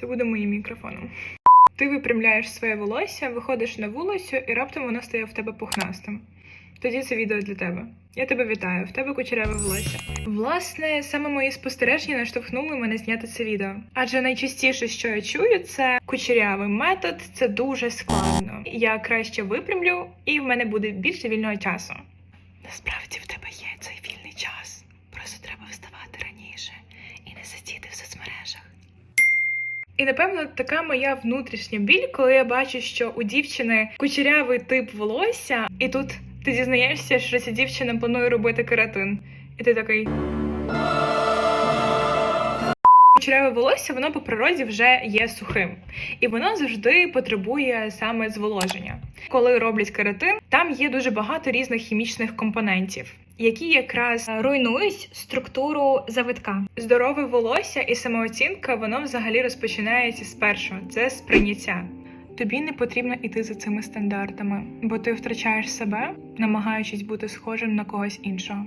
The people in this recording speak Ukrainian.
Це буде моїм мікрофоном. Ти випрямляєш своє волосся, виходиш на вулицю, і раптом воно стає в тебе пухнастим. Тоді це відео для тебе. Я тебе вітаю, в тебе кучеряве волосся. Власне, саме мої спостереження наштовхнули мене зняти це відео. Адже найчастіше, що я чую, це кучерявий метод, це дуже складно. Я краще випрямлю, і в мене буде більше вільного часу. Насправді в тебе є цей вільний час. Просто треба вставати раніше і не сидіти. І напевно така моя внутрішня біль, коли я бачу, що у дівчини кучерявий тип волосся, і тут ти дізнаєшся, що ця дівчина планує робити кератин. І ти такий. Кучеряве волосся, воно по природі вже є сухим, і воно завжди потребує саме зволоження. Коли роблять кератин, там є дуже багато різних хімічних компонентів, які якраз руйнують структуру завитка. Здорове волосся і самооцінка воно взагалі розпочинається з першого це сприйняття. Тобі не потрібно йти за цими стандартами, бо ти втрачаєш себе, намагаючись бути схожим на когось іншого.